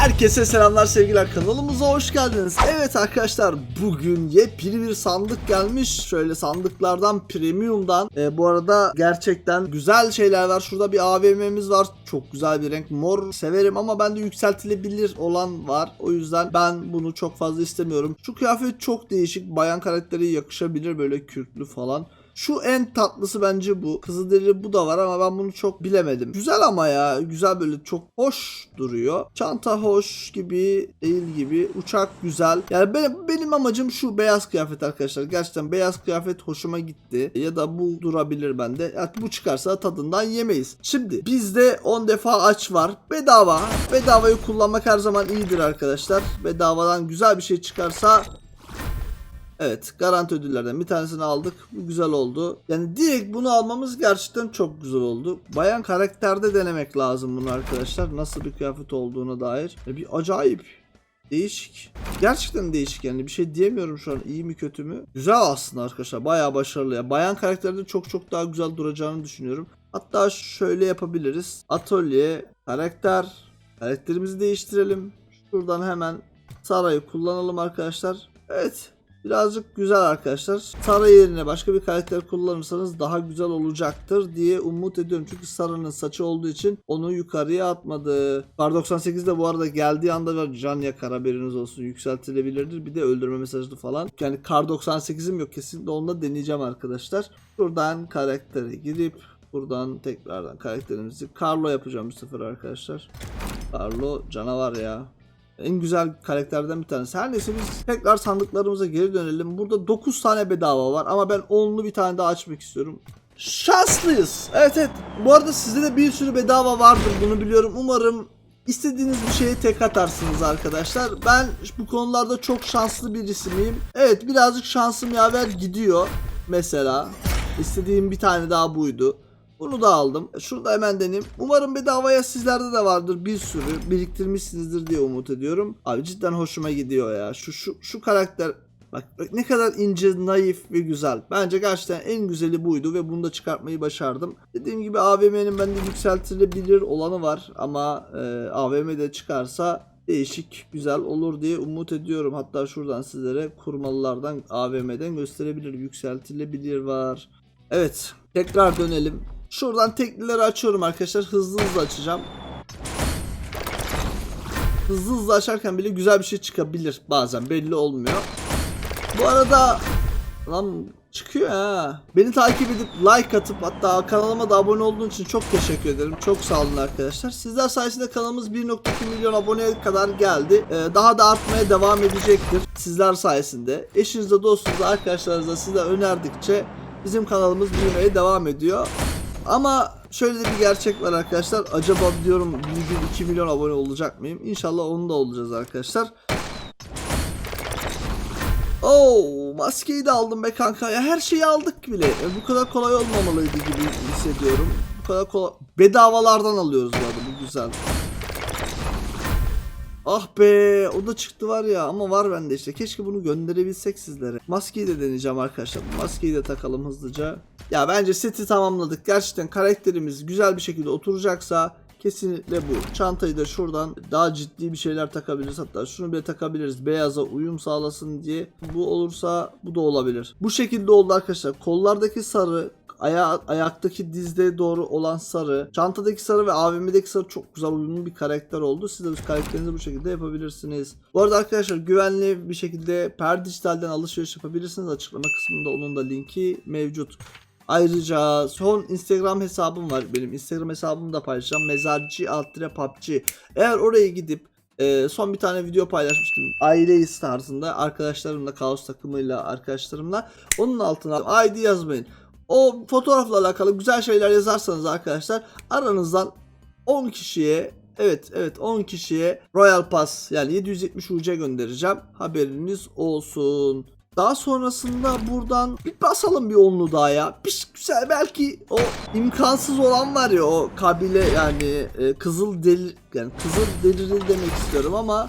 Herkese selamlar sevgiler kanalımıza hoş geldiniz. Evet arkadaşlar bugün yepyeni bir sandık gelmiş. Şöyle sandıklardan premiumdan. E, bu arada gerçekten güzel şeyler var. Şurada bir AVM'miz var. Çok güzel bir renk. Mor severim ama bende yükseltilebilir olan var. O yüzden ben bunu çok fazla istemiyorum. Şu kıyafet çok değişik. Bayan karakteri yakışabilir böyle kürklü falan. Şu en tatlısı bence bu. Kızılderili bu da var ama ben bunu çok bilemedim. Güzel ama ya. Güzel böyle çok hoş duruyor. Çanta hoş gibi değil gibi. Uçak güzel. Yani benim, benim amacım şu beyaz kıyafet arkadaşlar. Gerçekten beyaz kıyafet hoşuma gitti. Ya da bu durabilir bende. Yani bu çıkarsa tadından yemeyiz. Şimdi bizde 10 defa aç var. Bedava. Bedavayı kullanmak her zaman iyidir arkadaşlar. Bedavadan güzel bir şey çıkarsa Evet garanti ödüllerden bir tanesini aldık. Bu güzel oldu. Yani direkt bunu almamız gerçekten çok güzel oldu. Bayan karakterde denemek lazım bunu arkadaşlar. Nasıl bir kıyafet olduğuna dair. Ya bir acayip. Değişik. Gerçekten değişik yani bir şey diyemiyorum şu an iyi mi kötü mü. Güzel aslında arkadaşlar bayağı başarılı ya. Bayan karakterde çok çok daha güzel duracağını düşünüyorum. Hatta şöyle yapabiliriz. Atölye, karakter, karakterimizi değiştirelim. Şuradan hemen Saray'ı kullanalım arkadaşlar. Evet Birazcık güzel arkadaşlar. Sara yerine başka bir karakter kullanırsanız daha güzel olacaktır diye umut ediyorum. Çünkü Sara'nın saçı olduğu için onu yukarıya atmadı. Kar 98 de bu arada geldiği anda var can yakar haberiniz olsun. Yükseltilebilirdir. Bir de öldürme mesajlı falan. Yani Kar 98'im yok. Kesinlikle onu da deneyeceğim arkadaşlar. Buradan karaktere girip buradan tekrardan karakterimizi Carlo yapacağım bu sefer arkadaşlar. Carlo canavar ya. En güzel karakterden bir tanesi. Her neyse biz tekrar sandıklarımıza geri dönelim. Burada 9 tane bedava var ama ben 10'lu bir tane daha açmak istiyorum. Şanslıyız. Evet evet. Bu arada sizde de bir sürü bedava vardır bunu biliyorum. Umarım istediğiniz bir şeye tek atarsınız arkadaşlar. Ben bu konularda çok şanslı birisi miyim? Evet birazcık şansım yaver gidiyor. Mesela istediğim bir tane daha buydu. Bunu da aldım. Şunu da hemen deneyim. Umarım bedavaya sizlerde de vardır bir sürü. Biriktirmişsinizdir diye umut ediyorum. Abi cidden hoşuma gidiyor ya. Şu şu şu karakter Bak, bak ne kadar ince, naif ve güzel. Bence gerçekten en güzeli buydu ve bunu da çıkartmayı başardım. Dediğim gibi AVM'nin bende yükseltilebilir olanı var ama e, AVM'de çıkarsa değişik, güzel olur diye umut ediyorum. Hatta şuradan sizlere kurmalılardan AVM'den gösterebilir. Yükseltilebilir var. Evet, tekrar dönelim. Şuradan teklileri açıyorum arkadaşlar. Hızlı hızlı açacağım. Hızlı hızlı açarken bile güzel bir şey çıkabilir bazen belli olmuyor. Bu arada lan çıkıyor ha. Beni takip edip like atıp hatta kanalıma da abone olduğun için çok teşekkür ederim. Çok sağ olun arkadaşlar. Sizler sayesinde kanalımız 1.2 milyon aboneye kadar geldi. Ee, daha da artmaya devam edecektir. Sizler sayesinde. Eşinizle, dostunuzla, arkadaşlarınızla size önerdikçe bizim kanalımız büyümeye devam ediyor. Ama şöyle de bir gerçek var arkadaşlar. Acaba diyorum bir gün 2 milyon abone olacak mıyım? İnşallah onu da olacağız arkadaşlar. Oo, maskeyi de aldım be kanka. Ya her şeyi aldık bile. E, bu kadar kolay olmamalıydı gibi hissediyorum. Bu kadar kolay. Bedavalardan alıyoruz bu arada. Bu güzel. Ah be o da çıktı var ya ama var bende işte keşke bunu gönderebilsek sizlere. Maskeyi de deneyeceğim arkadaşlar. Maskeyi de takalım hızlıca. Ya bence seti tamamladık. Gerçekten karakterimiz güzel bir şekilde oturacaksa kesinlikle bu. Çantayı da şuradan daha ciddi bir şeyler takabiliriz. Hatta şunu bile takabiliriz. Beyaza uyum sağlasın diye. Bu olursa bu da olabilir. Bu şekilde oldu arkadaşlar. Kollardaki sarı aya ayaktaki dizde doğru olan sarı, çantadaki sarı ve AVM'deki sarı çok güzel uyumlu bir karakter oldu. Siz de bu karakterinizi bu şekilde yapabilirsiniz. Bu arada arkadaşlar güvenli bir şekilde Per Dijital'den alışveriş yapabilirsiniz. Açıklama kısmında onun da linki mevcut. Ayrıca son Instagram hesabım var benim. Instagram hesabımı da paylaşacağım. Mezarcı alt PUBG. Eğer oraya gidip e, son bir tane video paylaşmıştım. Aileyiz tarzında arkadaşlarımla, kaos takımıyla arkadaşlarımla. Onun altına ID yazmayın. O fotoğrafla alakalı güzel şeyler yazarsanız arkadaşlar aranızdan 10 kişiye Evet evet 10 kişiye Royal Pass yani 770 UC göndereceğim. Haberiniz olsun. Daha sonrasında buradan bir basalım bir onlu daha ya. Bir güzel belki o imkansız olan var ya o kabile yani e, kızıl deli yani kızıl deliri demek istiyorum ama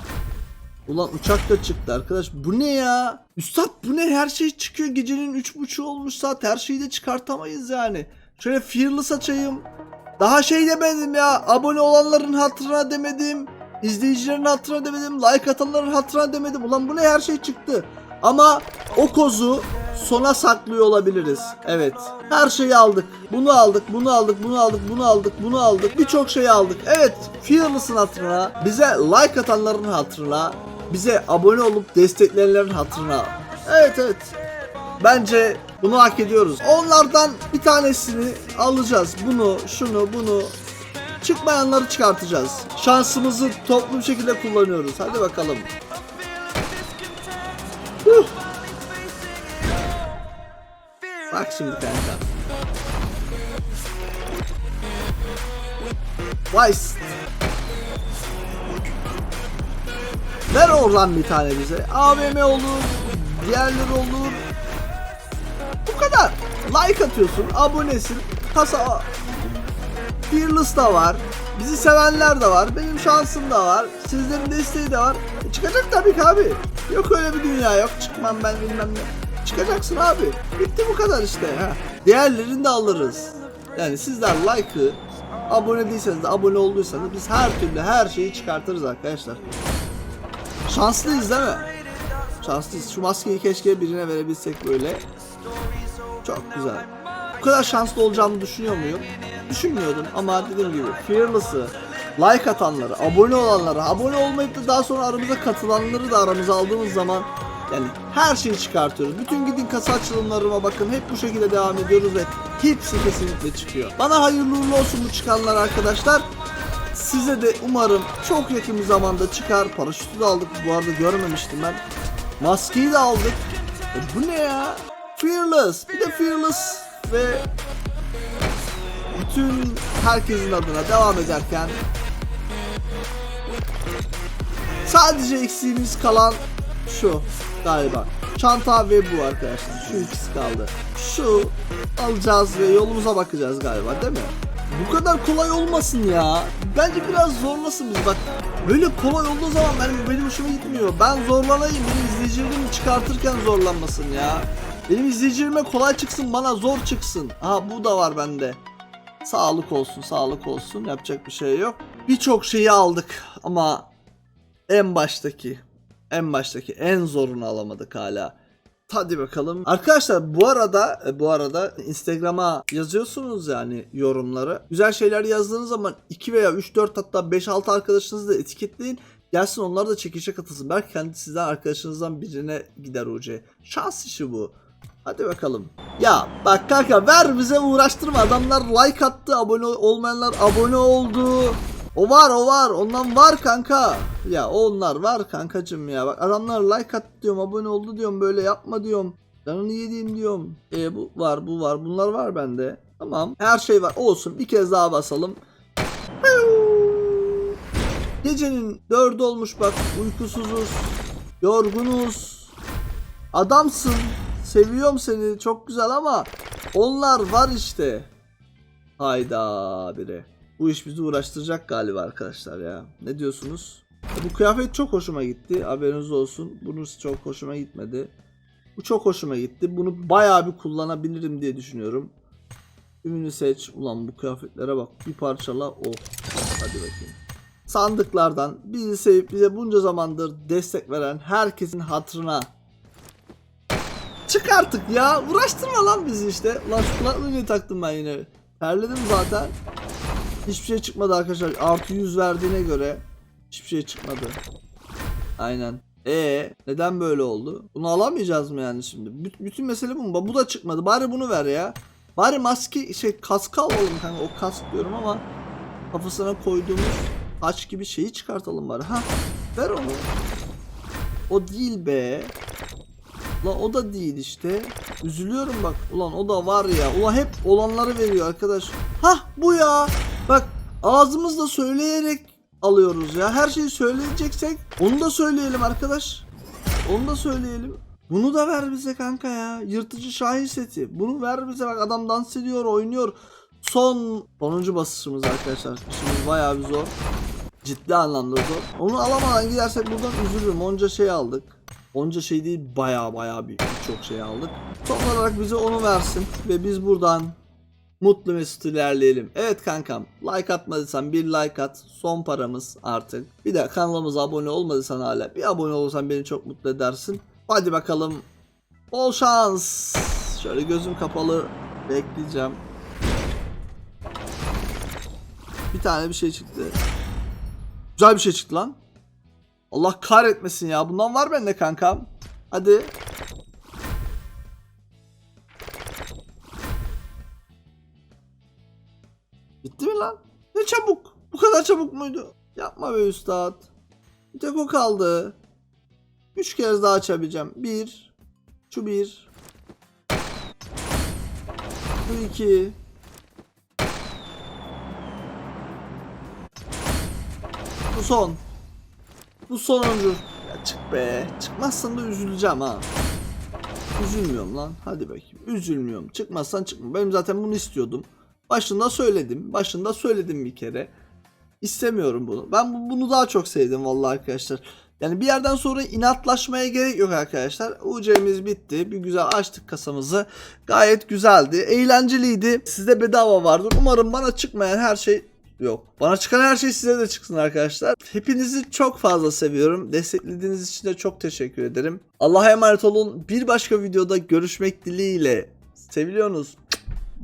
Ulan uçak da çıktı arkadaş. Bu ne ya? Üstad bu ne? Her şey çıkıyor. Gecenin üç buçuğu olmuş saat. Her şeyi de çıkartamayız yani. Şöyle fearless açayım. Daha şey demedim ya. Abone olanların hatırına demedim. İzleyicilerin hatırına demedim. Like atanların hatırına demedim. Ulan bu ne her şey çıktı. Ama o kozu sona saklıyor olabiliriz. Evet. Her şeyi aldık. Bunu aldık, bunu aldık, bunu aldık, bunu aldık, bunu aldık. Birçok şeyi aldık. Evet. Fearless'ın hatırına, bize like atanların hatırına, bize abone olup destekleyenlerin hatırına. Evet evet. Bence bunu hak ediyoruz. Onlardan bir tanesini alacağız. Bunu, şunu, bunu çıkmayanları çıkartacağız. Şansımızı toplu bir şekilde kullanıyoruz. Hadi bakalım. Bak şimdi kanka. Vice. Ver oradan bir tane bize. AVM olur. Diğerleri olur. Bu kadar. Like atıyorsun. Abonesin. Kasa Fearless da var. Bizi sevenler de var. Benim şansım da var. Sizlerin desteği de var. E çıkacak tabii ki abi. Yok öyle bir dünya yok. Çıkmam ben bilmem ne. Çıkacaksın abi. Bitti bu kadar işte. Ha. Diğerlerini de alırız. Yani sizler like'ı abone değilseniz de abone olduysanız biz her türlü her şeyi çıkartırız arkadaşlar. Şanslıyız değil mi? Şanslıyız. Şu maskeyi keşke birine verebilsek böyle. Çok güzel. Bu kadar şanslı olacağımı düşünüyor muyum? Düşünmüyordum ama dediğim gibi Fearless'ı, like atanları, abone olanları, abone olmayıp da daha sonra aramıza katılanları da aramıza aldığımız zaman yani her şeyi çıkartıyoruz. Bütün gidin kasa açılımlarıma bakın hep bu şekilde devam ediyoruz ve hepsi kesinlikle çıkıyor. Bana hayırlı uğurlu olsun bu çıkanlar arkadaşlar. Size de umarım çok yakın bir zamanda çıkar. Paraşütü de aldık. Bu arada görmemiştim ben. Maskeyi de aldık. E bu ne ya? Fearless. Bir de Fearless ve bütün herkesin adına devam ederken sadece eksiğimiz kalan şu galiba. Çanta ve bu arkadaşlar. Şu ikisi kaldı. Şu alacağız ve yolumuza bakacağız galiba değil mi? Bu kadar kolay olmasın ya. Bence biraz zorlasın bizi bak. Böyle kolay olduğu zaman benim, benim hoşuma gitmiyor. Ben zorlanayım. Benim izleyicilerim çıkartırken zorlanmasın ya. Benim izleyicilerime kolay çıksın bana zor çıksın. Aha bu da var bende. Sağlık olsun sağlık olsun yapacak bir şey yok. Birçok şeyi aldık ama en baştaki en baştaki en zorunu alamadık hala. Hadi bakalım. Arkadaşlar bu arada e, bu arada Instagram'a yazıyorsunuz yani yorumları. Güzel şeyler yazdığınız zaman 2 veya 3 4 hatta 5 6 arkadaşınızı da etiketleyin. Gelsin onlar da çekişe katılsın. Belki kendi sizden arkadaşınızdan birine gider UC. Şans işi bu. Hadi bakalım. Ya bak kanka ver bize uğraştırma. Adamlar like attı. Abone olmayanlar abone oldu. O var o var. Ondan var kanka. Ya onlar var kankacım ya. Bak adamlar like attı diyorum. Abone oldu diyorum. Böyle yapma diyorum. Canını yediğim diyorum. E bu var bu var. Bunlar var bende. Tamam. Her şey var. Olsun. Bir kez daha basalım. Gecenin dördü olmuş bak. Uykusuzuz. Yorgunuz. Adamsın. Seviyorum seni. Çok güzel ama onlar var işte. Hayda biri. Bu iş bizi uğraştıracak galiba arkadaşlar ya. Ne diyorsunuz? Bu kıyafet çok hoşuma gitti. Haberiniz olsun. Bunu çok hoşuma gitmedi. Bu çok hoşuma gitti. Bunu bayağı bir kullanabilirim diye düşünüyorum. Ümünü seç. Ulan bu kıyafetlere bak. Bir parçala. Oh. Hadi bakayım. Sandıklardan bizi sevip bize bunca zamandır destek veren herkesin hatırına Çık artık ya. Uğraştırma lan bizi işte. Ulan şu kulaklığı taktım ben yine? Terledim zaten. Hiçbir şey çıkmadı arkadaşlar. Artı 100 verdiğine göre hiçbir şey çıkmadı. Aynen. E neden böyle oldu? Bunu alamayacağız mı yani şimdi? Bü- bütün mesele bu mu? Bu da çıkmadı. Bari bunu ver ya. Bari maske şey kaskı alalım kanka. O kask diyorum ama kafasına koyduğumuz aç gibi şeyi çıkartalım bari. Ha ver onu. O değil be. Lan o da değil işte. Üzülüyorum bak. Ulan o da var ya. Ulan hep olanları veriyor arkadaş. Hah bu ya. Bak ağzımızla söyleyerek alıyoruz ya. Her şeyi söyleyeceksek onu da söyleyelim arkadaş. Onu da söyleyelim. Bunu da ver bize kanka ya. Yırtıcı Şahin seti. Bunu ver bize bak adam dans ediyor, oynuyor. Son sonuncu basışımız arkadaşlar. Şimdi bayağı bir zor. Ciddi anlamda zor. Onu alamadan gidersek buradan üzülürüm. Onca şey aldık. Onca şey değil baya baya bir çok şey aldık. Son olarak bize onu versin ve biz buradan mutlu mesut ilerleyelim. Evet kankam like atmadıysan bir like at. Son paramız artık. Bir de kanalımıza abone olmadıysan hala bir abone olursan beni çok mutlu edersin. Hadi bakalım. Bol şans. Şöyle gözüm kapalı bekleyeceğim. Bir tane bir şey çıktı. Güzel bir şey çıktı lan. Allah kahretmesin ya. Bundan var bende kankam. Hadi. Çabuk. Bu kadar çabuk muydu? Yapma be üstad. Bir tek o kaldı. Üç kez daha açabileceğim. Bir. Şu bir. Bu iki. Bu son. Bu sonuncu. Ya çık be. Çıkmazsan da üzüleceğim ha. Üzülmüyorum lan. Hadi bakayım. Üzülmüyorum. Çıkmazsan çıkma. Ben zaten bunu istiyordum. Başında söyledim. Başında söyledim bir kere. İstemiyorum bunu. Ben bu- bunu daha çok sevdim vallahi arkadaşlar. Yani bir yerden sonra inatlaşmaya gerek yok arkadaşlar. UC'miz bitti. Bir güzel açtık kasamızı. Gayet güzeldi. Eğlenceliydi. Sizde bedava vardır. Umarım bana çıkmayan her şey yok. Bana çıkan her şey size de çıksın arkadaşlar. Hepinizi çok fazla seviyorum. Desteklediğiniz için de çok teşekkür ederim. Allah'a emanet olun. Bir başka videoda görüşmek dileğiyle. Seviliyorsunuz.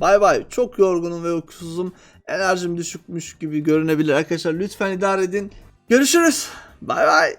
Bay bay. Çok yorgunum ve uykusuzum. Enerjim düşükmüş gibi görünebilir arkadaşlar. Lütfen idare edin. Görüşürüz. Bay bay.